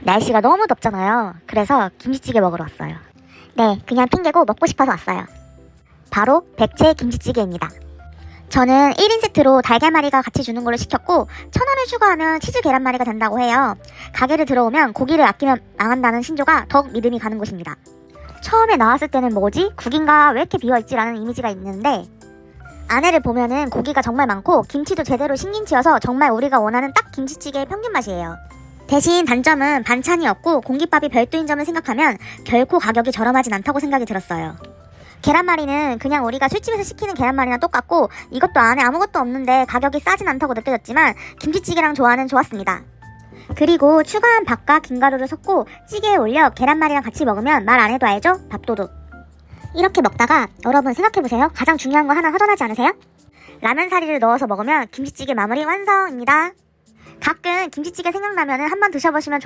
날씨가 너무 덥잖아요. 그래서 김치찌개 먹으러 왔어요. 네, 그냥 핑계고 먹고 싶어서 왔어요. 바로 백채 김치찌개입니다. 저는 1인 세트로 달걀말이가 같이 주는 걸로 시켰고 천 원을 추가하면 치즈 계란말이가 된다고 해요. 가게를 들어오면 고기를 아끼면 망한다는 신조가 더욱 믿음이 가는 곳입니다. 처음에 나왔을 때는 뭐지? 국인가 왜 이렇게 비어있지라는 이미지가 있는데 안에를 보면은 고기가 정말 많고 김치도 제대로 신김치여서 정말 우리가 원하는 딱 김치찌개의 평균 맛이에요. 대신 단점은 반찬이 없고 공깃밥이 별도인 점을 생각하면 결코 가격이 저렴하진 않다고 생각이 들었어요. 계란말이는 그냥 우리가 술집에서 시키는 계란말이랑 똑같고 이것도 안에 아무것도 없는데 가격이 싸진 않다고 느껴졌지만 김치찌개랑 조화는 좋았습니다. 그리고 추가한 밥과 김가루를 섞고 찌개에 올려 계란말이랑 같이 먹으면 말 안 해도 알죠? 밥도둑. 이렇게 먹다가 여러분 생각해보세요. 가장 중요한 거 하나 허전하지 않으세요? 라면 사리를 넣어서 먹으면 김치찌개 마무리 완성입니다. 가끔 김치찌개 생각나면 한번 드셔보시면 좋